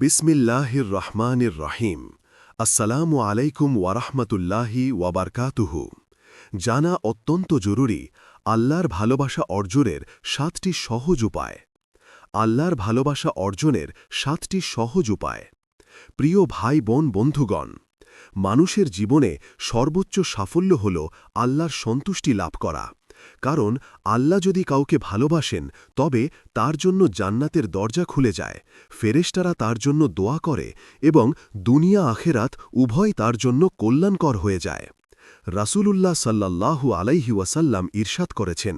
বিসমিল্লাহির রহমানির রহিম আসসালামু আলাইকুম ওয়ারহমতুল্লাহি ওয়াবারকাতুহু। জানা অত্যন্ত জরুরি আল্লাহর ভালোবাসা অর্জনের সাতটি সহজ উপায়। আল্লাহর ভালোবাসা অর্জনের সাতটি সহজ উপায়। প্রিয় ভাই, বোন, বন্ধুগণ, মানুষের জীবনে সর্বোচ্চ সাফল্য হল আল্লাহর সন্তুষ্টি লাভ করা। কারণ আল্লাহ যদি কাউকে ভালোবাসেন, তবে তার জন্য জান্নাতের দরজা খুলে যায়। ফেরেস্টারা তার জন্য দোয়া করে এবং দুনিয়া আখেরাত উভয় তার জন্য কল্যাণকর হয়ে যায়। রাসূলুল্লাহ সাল্লাল্লাহু আলাইহি ওয়াসাল্লাম ঈর্ষাদ করেছেন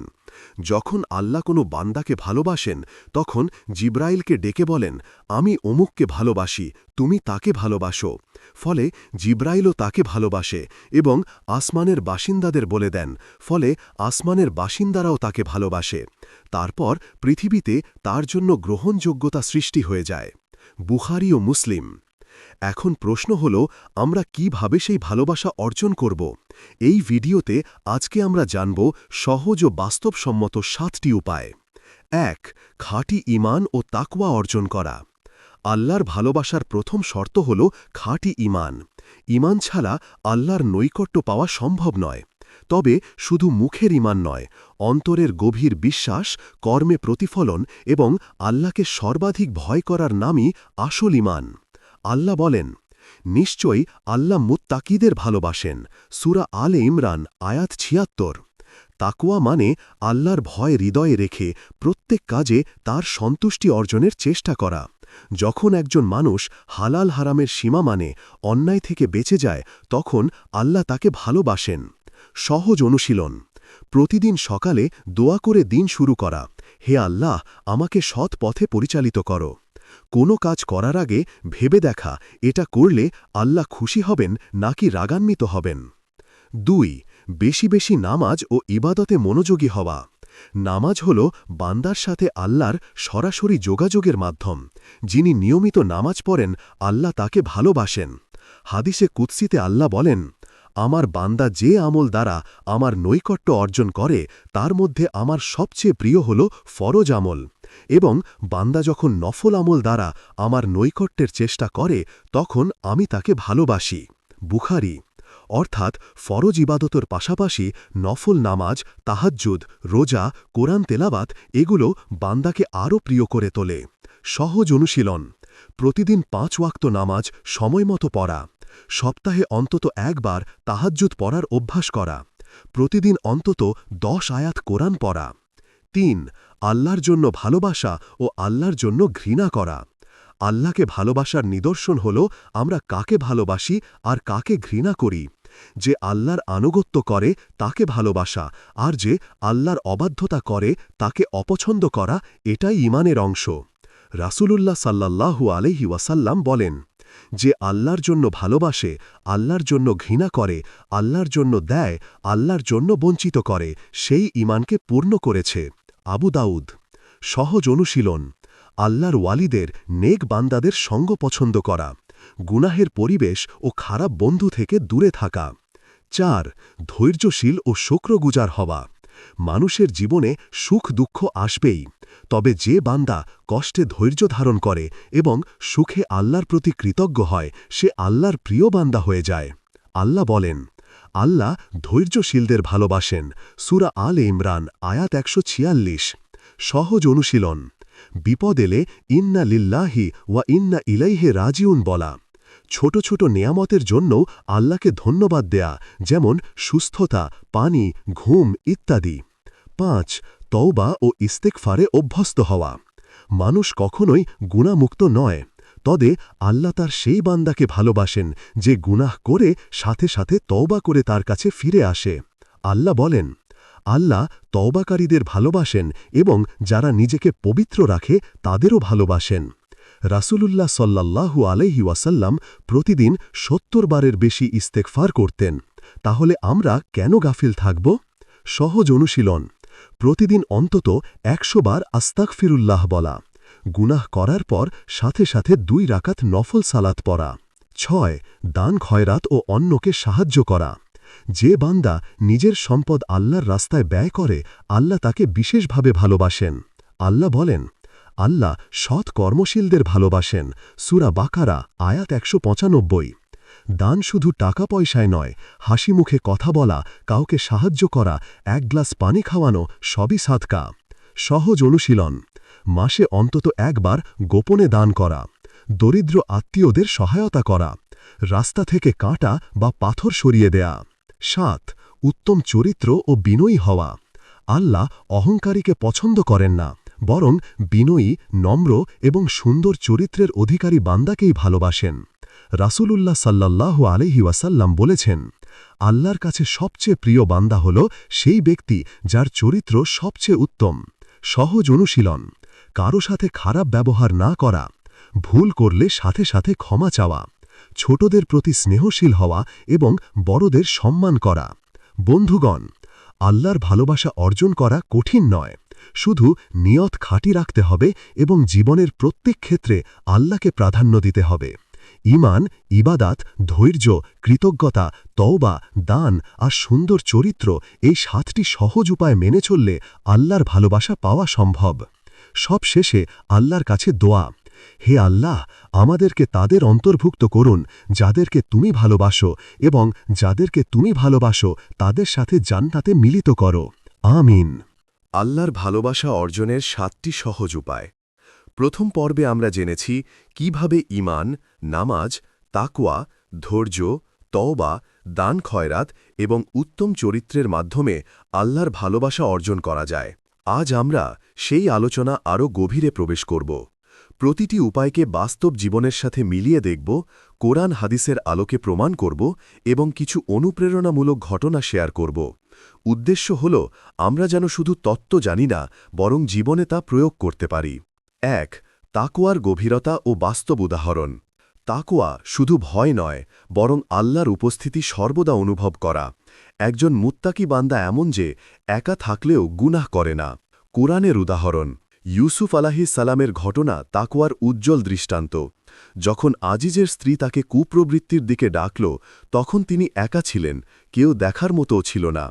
যখন আল্লাহ কোনো বান্দাকে ভালোবাসেন, তখন জিব্রাইলকে ডেকে বলেন, আমি অমুককে ভালোবাসি, তুমি তাকে ভালোবাসো। ফলে জিব্রাইলও তাকে ভালোবাসে এবং আসমানের বাসিন্দাদের বলে দেন, ফলে আসমানের বাসিন্দারাও তাকে ভালোবাসে। তারপর পৃথিবীতে তার জন্য গ্রহণযোগ্যতা সৃষ্টি হয়ে যায়। বুখারি ও মুসলিম এখন প্রশ্ন হল, আমরা কীভাবে সেই ভালোবাসা অর্জন করব? এই ভিডিওতে আজকে আমরা জানব সহজ ও বাস্তবসম্মত সাতটি উপায়। এক, খাঁটি ইমান ও তাকওয়া অর্জন করা। আল্লাহর ভালোবাসার প্রথম শর্ত হল খাঁটি ইমান ইমান ছাড়া আল্লাহর নৈকট্য পাওয়া সম্ভব নয়। তবে শুধু মুখের ইমান নয়, অন্তরের গভীর বিশ্বাস, কর্মে প্রতিফলন এবং আল্লাহকে সর্বাধিক ভয় করার নামই আসল ইমান আল্লাহ বলেন, নিশ্চয়ই আল্লাহ মুত্তাকিদের ভালোবাসেন। সুরা আলে ইমরান, আয়াত ছিয়াত্তর। তাকুয়া মানে আল্লাহর ভয় হৃদয়ে রেখে প্রত্যেক কাজে তার সন্তুষ্টি অর্জনের চেষ্টা করা। যখন একজন মানুষ হালাল হারামের সীমা মানে অন্যায় থেকে বেঁচে যায়, তখন আল্লাহ তাকে ভালোবাসেন। সহজ অনুশীলন, প্রতিদিন সকালে দোয়া করে দিন শুরু করা। হে আল্লাহ, আমাকে সৎ পথে পরিচালিত করো। কোনো কাজ করার আগে ভেবে দেখা, এটা করলে আল্লাহ খুশি হবেন নাকি রাগান্বিত হবেন। দুই, বেশি বেশি নামাজ ও ইবাদতে মনোযোগী হওয়া। নামাজ হল বান্দার সাথে আল্লাহর সরাসরি যোগাযোগের মাধ্যম। যিনি নিয়মিত নামাজ পড়েন, আল্লাহ তাকে ভালোবাসেন। হাদিসে কুৎসিতে আল্লাহ বলেন, আমার বান্দা যে আমল দ্বারা আমার নৈকট্য অর্জন করে, তার মধ্যে আমার সবচেয়ে প্রিয় হল ফরজ আমল। এবং বান্দা যখন নফল আমল দ্বারা আমার নৈকট্যের চেষ্টা করে, তখন আমি তাকে ভালোবাসি। বুখারি। অর্থাৎ ফরজ ইবাদতর পাশাপাশি নফল নামাজ, তাহাজ্জুদ, রোজা, কোরআন তেলাবাত এগুলো বান্দাকে আরও প্রিয় করে তোলে। সহজ অনুশীলন। প্রতিদিন পাঁচ ওয়াক্ত নামাজ সময়মতো পড়া। সপ্তাহে অন্তত একবার তাহাজ্জুদ পড়ার অভ্যাস করা। প্রতিদিন অন্তত দশ আয়াত কোরআন পড়া। তিন আল্লাহর জন্য ভালোবাসা ও আল্লাহর জন্য ঘৃণা করা। আল্লাহকে ভালোবাসার নিদর্শন হল আমরা কাকে ভালোবাসি আর কাকে ঘৃণা করি। যে আল্লাহর আনুগত্য করে, তাকে ভালোবাসা, আর যে আল্লাহর অবাধ্যতা করে, তাকে অপছন্দ করা, এটাই ইমানের অংশ। রাসূলুল্লাহ সাল্লাল্লাহু আলহি ওয়াসাল্লাম বলেন, যে আল্লাহর জন্য ভালোবাসে, আল্লাহর জন্য ঘৃণা করে, আল্লাহর জন্য দেয়, আল্লাহর জন্য বঞ্চিত করে, সেই ইমানকে পূর্ণ করেছে। আবু দাউদ। সহজ অনুশীলন, আল্লাহর ওয়ালিদের নেক বান্দাদের সঙ্গ পছন্দ করা, গুনাহের পরিবেশ ও খারাপ বন্ধু থেকে দূরে থাকা। চার, ধৈর্যশীল ও শুক্রগুজার হওয়া। মানুষের জীবনে সুখ দুঃখ আসবেই, তবে যে বান্দা কষ্টে ধৈর্য ধারণ করে এবং সুখে আল্লাহর প্রতি কৃতজ্ঞ হয়, সে আল্লাহর প্রিয় বান্দা হয়ে যায়। আল্লাহ বলেন আল্লাহ ধৈর্যশীলদের ভালোবাসেন। সুরা আল ইমরান, আয়াত একশো সহজ অনুশীলন। বিপদ এলে ইন্না লিল্লাহি ওয়া ইন্না ইলাইহে রাজিউন বলা। ছোট ছোট নেয়ামতের জন্য আল্লাহকে ধন্যবাদ দেয়া, যেমন সুস্থতা, পানি, ঘুম ইত্যাদি। পাঁচ, তওবা ও ইস্তেকফারে অভ্যস্ত হওয়া। মানুষ কখনোই গুণামুক্ত নয়। তবে আল্লাহ তার সেই বান্দাকে ভালোবাসেন যে গুনাহ করে সাথে সাথে তওবা করে তার কাছে ফিরে আসে। আল্লাহ বলেন, আল্লাহ তওবাকারীদের ভালোবাসেন এবং যারা নিজেকে পবিত্র রাখে তাদেরও ভালোবাসেন। রাসূলুল্লাহ সাল্লাল্লাহু আলহি ওয়াসাল্লাম প্রতিদিন সত্তর বারের বেশি ইস্তেকফার করতেন। তাহলে আমরা কেন গাফিল থাকব? সহজ অনুশীলন। প্রতিদিন অন্তত একশো বার আস্তাক ফিরুল্লাহ বলা। গুনাহ করার পর সাথে সাথে দুই রাকাত নফল সালাত পড়া। ছয়, দান খয়রাত ও অন্যকে সাহায্য করা। যে বান্দা নিজের সম্পদ আল্লাহর রাস্তায় ব্যয় করে, আল্লাহ তাকে বিশেষভাবে ভালোবাসেন। আল্লাহ বলেন, আল্লাহ সৎ কর্মশীলদের ভালোবাসেন। সুরা বাকারা, আয়াত একশো পঁচানব্বই। দান শুধু টাকা পয়সায় নয় হাসি মুখে কথা বলা, কাউকে সাহায্য করা, এক গ্লাস পানি খাওয়ানো, সবই সাদকা। সহজ অনুশীলন। মাসে অন্তত একবার গোপনে দান করা, দরিদ্র আত্মীয়দের সহায়তা করা, রাস্তা থেকে কাঁটা বা পাথর সরিয়ে দেয়া। সাত, উত্তম চরিত্র ও বিনয়ী হওয়া। আল্লাহ অহংকারীকে পছন্দ করেন না, বরং বিনয়ী, নম্র এবং সুন্দর চরিত্রের অধিকারী বান্দাকেই ভালোবাসেন। রাসূলুল্লাহ সাল্লাল্লাহু আলহি ওয়াসাল্লাম বলেছেন, আল্লাহর কাছে সবচেয়ে প্রিয় বান্দা হল সেই ব্যক্তি যার চরিত্র সবচেয়ে উত্তম, সহজ অনুশীলন। কারও সাথে খারাপ ব্যবহার না করা, ভুল করলে সাথে সাথে ক্ষমা চাওয়া, ছোটদের প্রতি স্নেহশীল হওয়া এবং বড়দের সম্মান করা। বন্ধুগণ, আল্লাহর ভালোবাসা অর্জন করা কঠিন নয়, শুধু নিয়ত খাঁটি রাখতে হবে এবং জীবনের প্রত্যেক ক্ষেত্রে আল্লাহকে প্রাধান্য দিতে হবে। ইমান ইবাদাত, ধৈর্য, কৃতজ্ঞতা, তওবা, দান আর সুন্দর চরিত্র এই সাতটি সহজ উপায় মেনে চললে আল্লাহর ভালোবাসা পাওয়া সম্ভব। সব শেষে আল্লাহর কাছে দোয়া। হে আল্লাহ, আমাদেরকে তাদের অন্তর্ভুক্ত করুন, যাদেরকে তুমি ভালোবাসো এবং যাদেরকে তুমি ভালোবাসো, তাদের সাথে জান্নাতে মিলিত করো। আমিন। আল্লাহর ভালোবাসা অর্জনের সাতটি সহজ উপায়। প্রথম পর্বে আমরা জেনেছি কীভাবে ইমান নামাজ, তাকওয়া, ধৈর্য, তওবা দান খয়রাত এবং উত্তম চরিত্রের মাধ্যমে আল্লাহর ভালোবাসা অর্জন করা যায়। আজ আমরা সেই আলোচনা আরও গভীরে প্রবেশ করব। প্রতিটি উপায়কে বাস্তব জীবনের সাথে মিলিয়ে দেখব, কোরআন হাদিসের আলোকে প্রমাণ করব এবং কিছু অনুপ্রেরণামূলক ঘটনা শেয়ার করব। উদ্দেশ্য হল, আমরা যেন শুধু তত্ত্ব জানি না, বরং জীবনে তা প্রয়োগ করতে পারি। এক তাকুয়ার গভীরতা ও বাস্তব উদাহরণ। তাকুয়া শুধু ভয় নয়, বরং আল্লাহর উপস্থিতি সর্বদা অনুভব করা। একজন মুত্তাকি বান্দা এমন যে একা থাকলেও গুনাহ করে না। কোরআনের উদাহরণ, ইউসুফ আলাহি সালামের ঘটনা তাকুয়ার উজ্জ্বল দৃষ্টান্ত। যখন আজিজের স্ত্রী তাকে কুপ্রবৃত্তির দিকে ডাকল, তখন তিনি একা ছিলেন, কেউ দেখার মতোও ছিল না।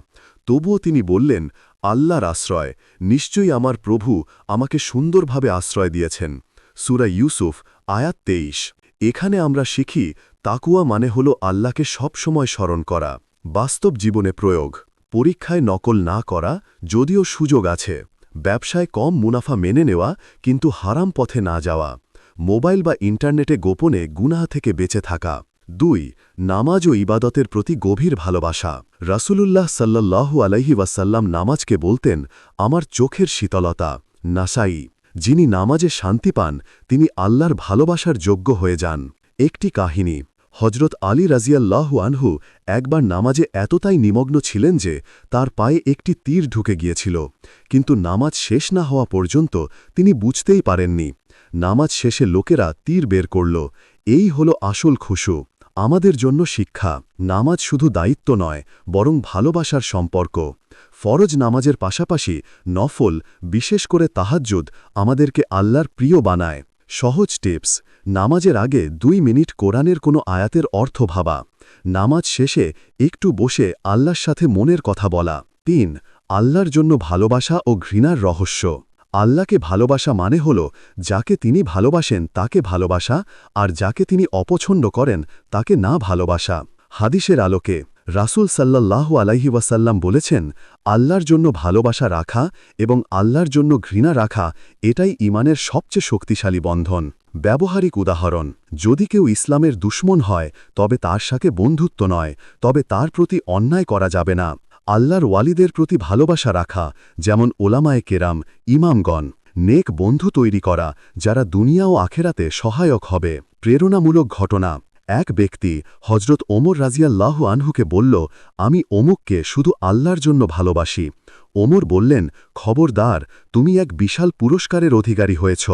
তবুও তিনি বললেন, আল্লাহর আশ্রয়, নিশ্চয়ই আমার প্রভু আমাকে সুন্দরভাবে আশ্রয় দিয়েছেন। সুরা ইউসুফ, আয়াত তেইশ। এখানে আমরা শিখি তাকুয়া মানে হল আল্লাহকে সবসময় স্মরণ করা। বাস্তব জীবনে প্রয়োগ, পরীক্ষায় নকল না করা, যদিও সুযোগ আছে। ব্যবসায় কম মুনাফা মেনে নেওয়া, কিন্তু হারাম পথে না যাওয়া। মোবাইল বা ইন্টারনেটে গোপনে গুনাহ থেকে বেঁচে থাকা। দুই, নামাজ ও ইবাদতের প্রতি গভীর ভালোবাসা। রাসূলুল্লাহ সাল্লাল্লাহু আলাইহি ওয়াসাল্লাম নামাজকে বলতেন, আমার চোখের শীতলতা, নাসাই। যিনি নামাজে শান্তি পান, তিনি আল্লাহর ভালোবাসার যোগ্য হয়ে যান। একটি কাহিনী। হজরত আলী রাজিয়াল্লাহু আনহু একবার নামাজে এতটাই নিমগ্ন ছিলেন যে তার পায়ে একটি তীর ঢুকে গিয়েছিল, কিন্তু নামাজ শেষ না হওয়া পর্যন্ত তিনি বুঝতেই পারেননি। নামাজ শেষে লোকেরা তীর বের করল, এই হল আসল খুশু, আমাদের জন্য শিক্ষা, নামাজ শুধু দায়িত্ব নয়, বরং ভালোবাসার সম্পর্ক। ফরজ নামাজের পাশাপাশি নফল, বিশেষ করে তাহাজ্জুদ, আমাদেরকে আল্লাহর প্রিয় বানায়। সহজ টিপস, নামাজের আগে দুই মিনিট কোরআনের কোনো আয়াতের অর্থ ভাবা। নামাজ শেষে একটু বসে আল্লাহর সাথে মনের কথা বলা। তিন, আল্লাহর জন্য ভালোবাসা ও ঘৃণার রহস্য। আল্লাহকে ভালোবাসা মানে হল, যাকে তিনি ভালোবাসেন তাকে ভালোবাসা, আর যাকে তিনি অপছন্দ করেন তাকে না ভালোবাসা। হাদিসের আলোকে রাসুল সাল্লাল্লাহু আলাইহি ওয়াসাল্লাম বলেছেন, আল্লাহর জন্য ভালোবাসা রাখা এবং আল্লাহর জন্য ঘৃণা রাখা এটাই ইমানের সবচেয়ে শক্তিশালী বন্ধন। ব্যবহারিক উদাহরণ, যদি কেউ ইসলামের দুশ্মন হয়, তবে তার সাথে বন্ধুত্ব নয়, তবে তার প্রতি অন্যায় করা যাবে না। আল্লাহর ওয়ালিদের প্রতি ভালোবাসা রাখা, যেমন ওলামায়ে কেরাম, ইমামগণ, নেক বন্ধু তৈরি করা, যারা দুনিয়া ও আখেরাতে সহায়ক হবে। প্রেরণামূলক ঘটনা এক ব্যক্তি হজরত ওমর রাজিয়াল্লাহু আনহুকে বলল, আমি অমুককে শুধু আল্লাহর জন্য ভালোবাসি। ওমর বললেন, খবরদার, তুমি এক বিশাল পুরস্কারের অধিকারী হয়েছ।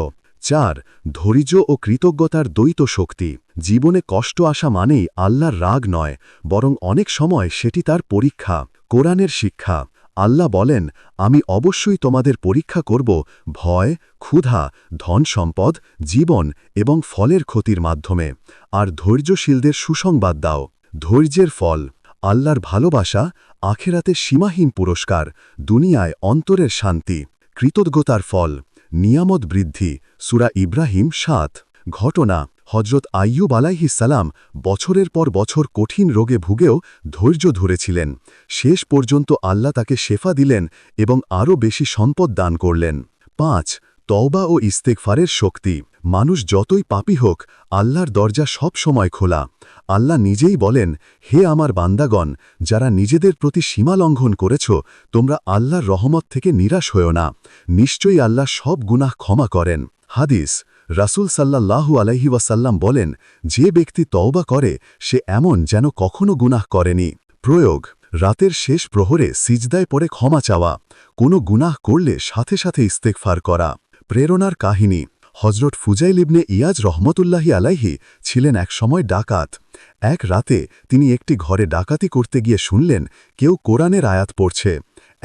চার, ধৈর্য ও কৃতজ্ঞতার দ্বৈত শক্তি। জীবনে কষ্ট আসা মানেই আল্লাহর রাগ নয়, বরং অনেক সময় সেটি তার পরীক্ষা, কোরআনের শিক্ষা। আল্লাহ বলেন, আমি অবশ্যই তোমাদের পরীক্ষা করব ভয়, ক্ষুধা, ধন সম্পদ, জীবন এবং ফলের ক্ষতির মাধ্যমে। আর ধৈর্যশীলদের সুসংবাদ দাও। ধৈর্যের ফল, আল্লাহর ভালোবাসা, আখেরাতে সীমাহীন পুরস্কার, দুনিয়ায় অন্তরের শান্তি, কৃতজ্ঞতার ফল, নিয়ামত বৃদ্ধি, সুরা ইব্রাহিম সাত। ঘটনা হজরত আইয়ুব সালাম বছরের পর বছর কঠিন রোগে ভুগেও ধৈর্য ধরেছিলেন। শেষ পর্যন্ত আল্লাহ তাকে শেফা দিলেন এবং আরও বেশি সম্পদ দান করলেন। পাঁচ, তওবা ও ইস্তেকফারের শক্তি। মানুষ যতই পাপী হোক, আল্লাহর দরজা সব সময় খোলা। আল্লাহ নিজেই বলেন, হে আমার বান্দাগণ, যারা নিজেদের প্রতি সীমা লঙ্ঘন করেছ, তোমরা আল্লাহর রহমত থেকে নিরাশ হও না। নিশ্চয়ই আল্লাহ সব গুনাহ ক্ষমা করেন। হাদিস রাসুল সাল্লাল্লাহু আলাইহি ওয়াসাল্লাম বলেন, যে ব্যক্তি তওবা করে, সে এমন যেন কখনো গুনাহ করেনি। প্রয়োগ, রাতের শেষ প্রহরে সিজদায় পড়ে ক্ষমা চাওয়া, কোনো গুনাহ করলে সাথে সাথে ইস্তেকফার করা। প্রেরণার কাহিনী হজরত ফুজাইল ইবনে ইয়াজ রহমতুল্লাহি আলাইহি ছিলেন এক সময় ডাকাত। এক রাতে তিনি একটি ঘরে ডাকাতি করতে গিয়ে শুনলেন, কেউ কোরআনের আয়াত পড়ছে।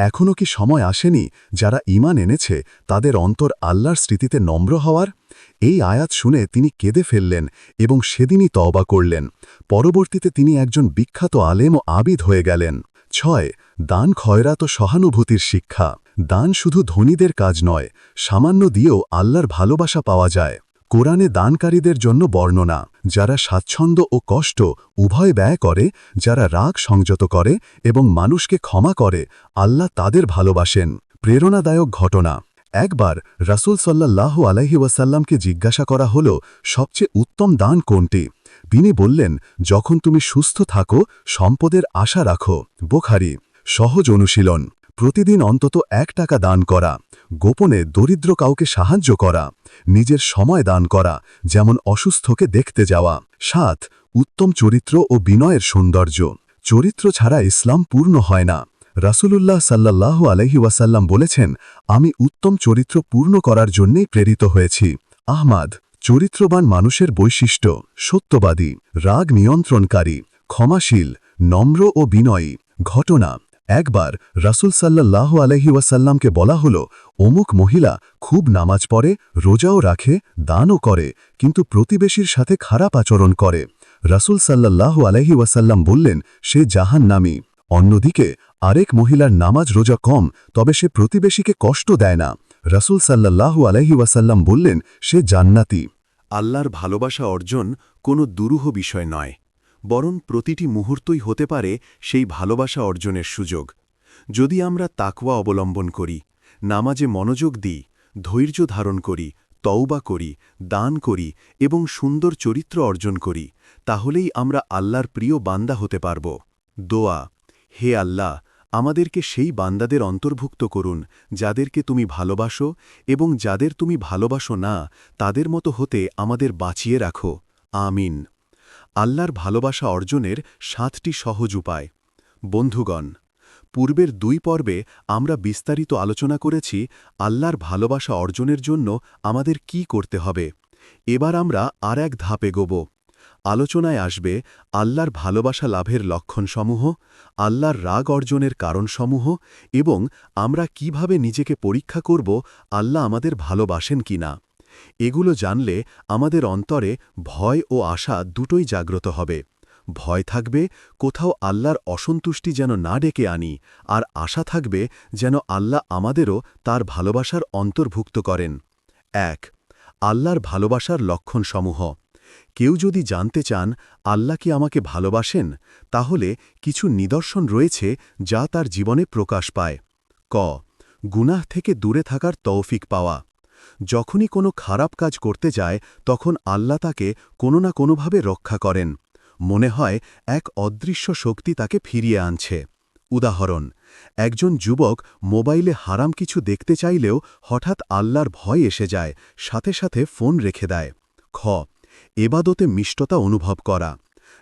এখনও কি সময় আসেনি যারা ইমান এনেছে তাদের অন্তর আল্লাহর স্মৃতিতে নম্র হওয়ার? এই আয়াত শুনে তিনি কেঁদে ফেললেন এবং সেদিনই তওবা করলেন। পরবর্তীতে তিনি একজন বিখ্যাত আলেম ও আবিদ হয়ে গেলেন। ছয়, দান ও সহানুভূতির শিক্ষা। দান শুধু ধনীদের কাজ নয়, সামান্য দিয়েও আল্লাহর ভালোবাসা পাওয়া যায়। কোরআনে দানকারীদের জন্য বর্ণনা, যারা স্বাচ্ছন্দ্য ও কষ্ট উভয় ব্যয় করে, যারা রাগ সংযত করে এবং মানুষকে ক্ষমা করে, আল্লাহ তাদের ভালোবাসেন। প্রেরণাদায়ক ঘটনা। একবার রাসুল সাল্লাহ আলাইহি ওয়াসাল্লামকে জিজ্ঞাসা করা হল, সবচেয়ে উত্তম দান কোনটি? তিনি বললেন, যখন তুমি সুস্থ থাকো, সম্পদের আশা রাখো। বোখারি। সহজ অনুশীলন। প্রতিদিন অন্তত এক টাকা দান করা। গোপনে দরিদ্র কাউকে সাহায্য করা, নিজের সময় দান করা, যেমন অসুস্থকে দেখতে যাওয়া। সাত, উত্তম চরিত্র ও বিনয়ের সৌন্দর্য। চরিত্র ছাড়া ইসলাম পূর্ণ হয় না। রাসূলুল্লাহ সাল্লাহ আলহি ওয়াসাল্লাম বলেছেন, আমি উত্তম চরিত্র পূর্ণ করার জন্যেই প্রেরিত হয়েছি। আহমাদ, চরিত্রবান মানুষের বৈশিষ্ট্য, সত্যবাদী, রাগ নিয়ন্ত্রণকারী, ক্ষমাশীল, নম্র ও বিনয়ী। ঘটনা একবার রাসুল সাল্লাহ আলহি ওয়াসাল্লামকে বলা হল, অমুক মহিলা খুব নামাজ পড়ে, রোজাও রাখে, দানও করে, কিন্তু প্রতিবেশীর সাথে খারাপ আচরণ করে। রাসুল সাল্লাহ আলহি ওয়াসাল্লাম বললেন, সে জাহান নামি অন্যদিকে, আরেক মহিলার নামাজ রোজা কম, তবে সে প্রতিবেশীকে কষ্ট দেয় না। রাসুল সাল্লাহু আলহি ওয়াসাল্লাম বললেন, সে জান্নাতি। আল্লাহর ভালোবাসা অর্জন কোনো দুরূহ বিষয় নয়। বরং প্রতিটি মুহূর্তই হতে পারে সেই ভালোবাসা অর্জনের সুযোগ। যদি আমরা তাকওয়া অবলম্বন করি, নামাজে মনোযোগ দিই, ধৈর্য ধারণ করি, তওবা করি, দান করি এবং সুন্দর চরিত্র অর্জন করি, তাহলেই আমরা আল্লাহর প্রিয় বান্দা হতে পারব। দোয়া, হে আল্লাহ, আমাদেরকে সেই বান্দাদের অন্তর্ভুক্ত করুন, যাদেরকে তুমি ভালোবাসো এবং যাদের তুমি ভালোবাসো না, তাদের মতো হতে আমাদের বাঁচিয়ে রাখো। আমিন। আল্লাহর ভালোবাসা অর্জনের সাতটি সহজ উপায়। বন্ধুগণ, পূর্বের দুই পর্বে আমরা বিস্তারিত আলোচনা করেছি আল্লাহর ভালোবাসা অর্জনের জন্য আমাদের কি করতে হবে। এবার আমরা আর এক ধাপে গোব আলোচনায় আসবে আল্লাহর ভালোবাসা লাভের লক্ষণসমূহ, আল্লাহর রাগ অর্জনের কারণসমূহ এবং আমরা কীভাবে নিজেকে পরীক্ষা করব আল্লাহ আমাদের ভালোবাসেন কিনা। এগুলো জানলে আমাদের অন্তরে ভয় ও আশা দুটোই জাগ্রত হবে। ভয় থাকবে, কোথাও আল্লাহর অসন্তুষ্টি যেন না ডেকে আনি, আর আশা থাকবে যেন আল্লাহ আমাদেরও তার ভালোবাসার অন্তর্ভুক্ত করেন। এক, আল্লাহর ভালোবাসার লক্ষণসমূহ। কেউ যদি জানতে চান, আল্লাহ কি আমাকে ভালোবাসেন? তাহলে কিছু নিদর্শন রয়েছে যা তার জীবনে প্রকাশ পায়। ক, গুনাহ থেকে দূরে থাকার তৌফিক পাওয়া। যখনই কোনো খারাপ কাজ করতে যায়, তখন আল্লাহ তাকে কোনো না কোনোভাবে রক্ষা করেন। মনে হয় এক অদৃশ্য শক্তি তাকে ফিরিয়ে আনছে। উদাহরণ, একজন যুবক মোবাইলে হারাম কিছু দেখতে চাইলেও হঠাৎ আল্লাহর ভয় এসে যায়, সাথে সাথে ফোন রেখে দেয়। খ, এবাদতে মিষ্টতা অনুভব করা।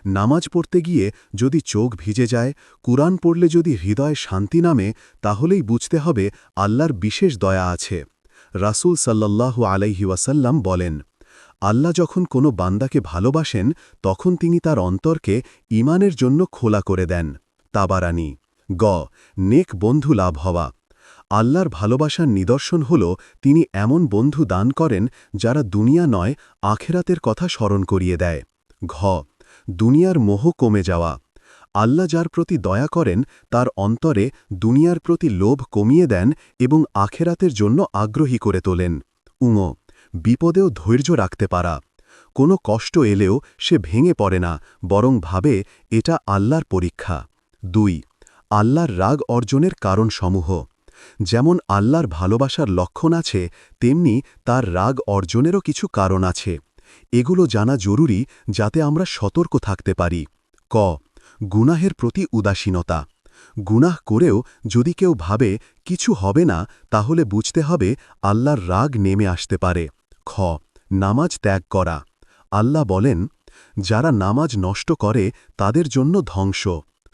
নামাজ পড়তে গিয়ে যদি চোখ ভিজে যায়, কুরআন পড়লে যদি হৃদয় শান্তি নামে, তাহলেই বুঝতে হবে আল্লাহর বিশেষ দয়া আছে। রাসুল সাল্লাল্লাহু আলাইহি ওয়াসাল্লাম বলেন, আল্লাহ যখন কোনো বান্দাকে ভালোবাসেন, তখন তিনি তার অন্তরকে ইমানের জন্য খোলা করে দেন। তাবারানি, গ, নেক বন্ধু লাভ হওয়া। আল্লাহর ভালোবাসার নিদর্শন হল, তিনি এমন বন্ধু দান করেন, যারা দুনিয়া নয়, আখেরাতের কথা স্মরণ করিয়ে দেয়। ঘ, দুনিয়ার মোহ কমে যাওয়া। আল্লাহ যার প্রতি দয়া করেন, তার অন্তরে দুনিয়ার প্রতি লোভ কমিয়ে দেন এবং আখেরাতের জন্য আগ্রহী করে তোলেন। উঙো, বিপদেও ধৈর্য রাখতে পারা। কোনো কষ্ট এলেও সে ভেঙে পড়ে না, বরং ভাবে এটা আল্লাহর পরীক্ষা। দুই, আল্লাহর রাগ অর্জনের কারণসমূহ। যেমন আল্লাহর ভালোবাসার লক্ষণ আছে, তেমনি তার রাগ অর্জনেরও কিছু কারণ আছে। এগুলো জানা জরুরি যাতে আমরা সতর্ক থাকতে পারি। ক গুনাহের প্রতি উদাসীনতা। গুনাহ করেও যদি কেউ ভাবে, কিছু হবে না, তাহলে বুঝতে হবে, আল্লাহর রাগ নেমে আসতে পারে। খ, নামাজ ত্যাগ করা। আল্লাহ বলেন, যারা নামাজ নষ্ট করে, তাদের জন্য ধ্বংস।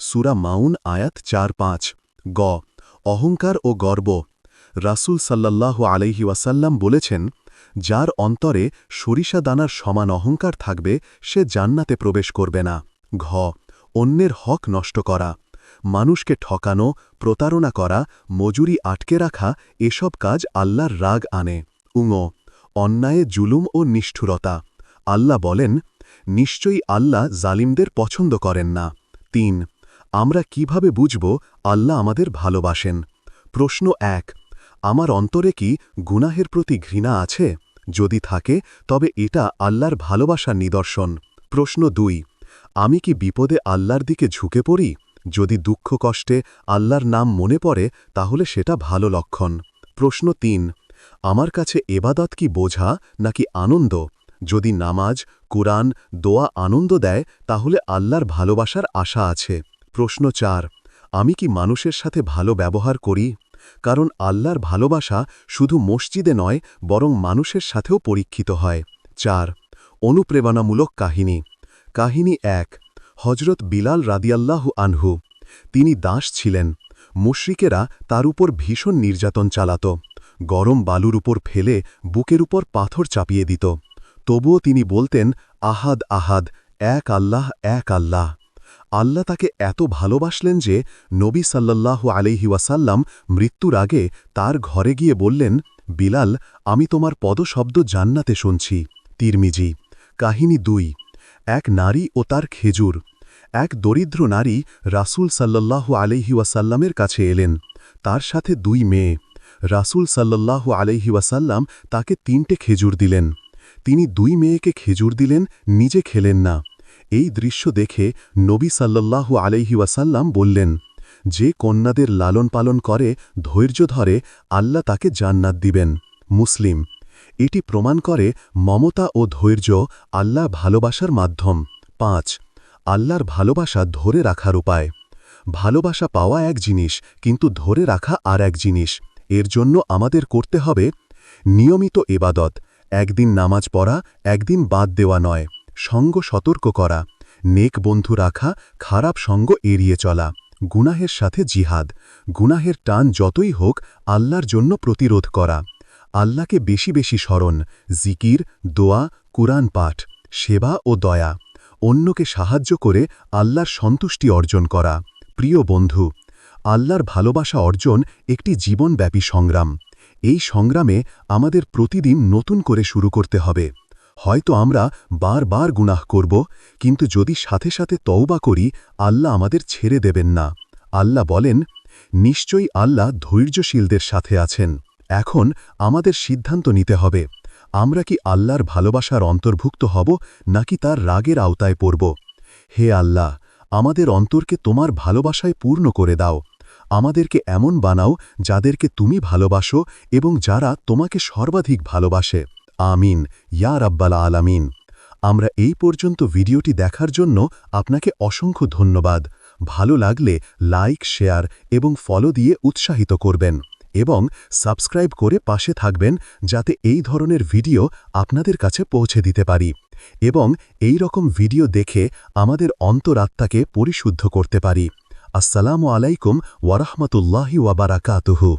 সুরা মাউন, আয়াত চার পাঁচ। গ, অহংকার ও গর্ব। রাসূল সাল্লাল্লাহু আলাইহি ওয়াসাল্লাম বলেছেন, যার অন্তরে সরিষা দানার সমান অহংকার থাকবে, সে জান্নাতে প্রবেশ করবে না। ঘ অন্যের হক নষ্ট করা, মানুষকে ঠকানো, প্রতারণা করা, মজুরি আটকে রাখা, এসব কাজ আল্লাহর রাগ আনে। উঙ, অন্যায়ে জুলুম ও নিষ্ঠুরতা। আল্লাহ বলেন, নিশ্চয়ই আল্লাহ জালিমদের পছন্দ করেন না। তিন, আমরা কীভাবে বুঝব আল্লাহ আমাদের ভালোবাসেন? প্রশ্ন এক, আমার অন্তরে কি গুনাহের প্রতি ঘৃণা আছে? যদি থাকে, তবে এটা আল্লাহর ভালোবাসার নিদর্শন। প্রশ্ন দুই আমি কি বিপদে আল্লাহর দিকে ঝুঁকে পড়ি? যদি দুঃখ কষ্টে আল্লাহর নাম মনে পড়ে, তাহলে সেটা ভালো লক্ষণ। প্রশ্ন তিন, আমার কাছে এবাদত কি বোঝা নাকি আনন্দ? যদি নামাজ, কোরআন, দোয়া আনন্দ দেয়, তাহলে আল্লাহর ভালোবাসার আশা আছে। প্রশ্ন চার, আমি কি মানুষের সাথে ভালো ব্যবহার করি? কারণ আল্লাহর ভালোবাসা শুধু মসজিদে নয়, বরং মানুষের সাথেও পরীক্ষিত হয়। চার, অনুপ্রেরণামূলক কাহিনী। কাহিনী এক হজরত বিলাল রাদিয়াল্লাহু আনহু। তিনি দাস ছিলেন। মুশ্রিকেরা তার উপর ভীষণ নির্যাতন চালাত। গরম বালুর উপর ফেলে বুকের উপর পাথর চাপিয়ে দিত। তবুও তিনি বলতেন, আহাদ আহাদ, এক আল্লাহ এক আল্লাহ। আল্লাহ তাকে এত ভালোবাসলেন যে নবী সাল্লাল্লাহু আলাইহি ওয়াসাল্লাম মৃত্যুর আগে তার ঘরে গিয়ে বললেন, বিলাল, আমি তোমার পদশব্দ জান্নাতে শুনছি। তিরমিজি, কাহিনী দুই এক নারী ও তার খেজুর। এক দরিদ্র নারী রাসূল সাল্লাল্লাহু আলাইহি ওয়াসাল্লামের কাছে এলেন। তার সাথে দুই মেয়ে। রাসূল সাল্লাল্লাহু আলাইহি ওয়াসাল্লাম তাকে তিনটে খেজুর দিলেন। তিনি দুই মেয়েকে খেজুর দিলেন, নিজে খেলেন না। এই দৃশ্য দেখে নবী সাল্লাল্লাহু আলাইহি ওয়াসাল্লাম বললেন, যে কন্যাদের লালন পালন করে ধৈর্য ধরে, আল্লাহ তাকে জান্নাত দিবেন। মুসলিম এটি প্রমাণ করে মমতা ও ধৈর্য আল্লাহ ভালোবাসার মাধ্যম। পাঁচ, আল্লাহর ভালোবাসা ধরে রাখার উপায়। ভালোবাসা পাওয়া এক জিনিস, কিন্তু ধরে রাখা আর এক জিনিস। এর জন্য আমাদের করতে হবে নিয়মিত এবাদত একদিন নামাজ পড়া, একদিন বাদ দেওয়া নয়। সঙ্গ সতর্ক করা, নেক বন্ধু রাখা, খারাপ সঙ্গ এড়িয়ে চলা, গুনাহের সাথে জিহাদ। গুনাহের টান যতই হোক, আল্লাহর জন্য প্রতিরোধ করা। আল্লাহকে বেশি বেশি স্মরণ, জিকির, দোয়া, কুরআন পাঠ, সেবা ও দয়া। অন্যকে সাহায্য করে আল্লাহর সন্তুষ্টি অর্জন করা। প্রিয় বন্ধু, আল্লাহর ভালোবাসা অর্জন একটি জীবনব্যাপী সংগ্রাম। এই সংগ্রামে আমাদের প্রতিদিন নতুন করে শুরু করতে হবে। হয়তো আমরা বারবার গুনাহ করব, কিন্তু যদি সাথে সাথে তওবা করি, আল্লাহ আমাদের ছেড়ে দেবেন না। আল্লাহ বলেন, নিশ্চয়ই আল্লাহ ধৈর্যশীলদের সাথে আছেন। এখন আমাদের সিদ্ধান্ত নিতে হবে, আমরা কি আল্লাহর ভালোবাসার অন্তর্ভুক্ত হব নাকি তার রাগের আওতায় পড়ব? হে আল্লাহ, আমাদের অন্তরকে তোমার ভালোবাসায় পূর্ণ করে দাও, আমাদেরকে এমন বানাও যাদেরকে তুমি ভালোবাসো এবং যারা তোমাকে সর্বাধিক ভালোবাসে। আমিন, ইয়া রাব্বাল আলামিন। আমরা এই পর্যন্ত ভিডিওটি দেখার জন্য আপনাকে অসংখ্য ধন্যবাদ। ভালো লাগলে লাইক, শেয়ার এবং ফলো দিয়ে উৎসাহিত করবেন। এবং সাবস্ক্রাইব করে পাশে থাকবেন যাতে এই ধরনের ভিডিও আপনাদের কাছে পৌঁছে দিতে পারি এবং এই রকম ভিডিও দেখে আমাদের অন্তরাত্মাকে পরিশুদ্ধ করতে পারি। আসসালামু আলাইকুম ওয়ারহমতুল্লাহি ওয়াবারাকাতুহু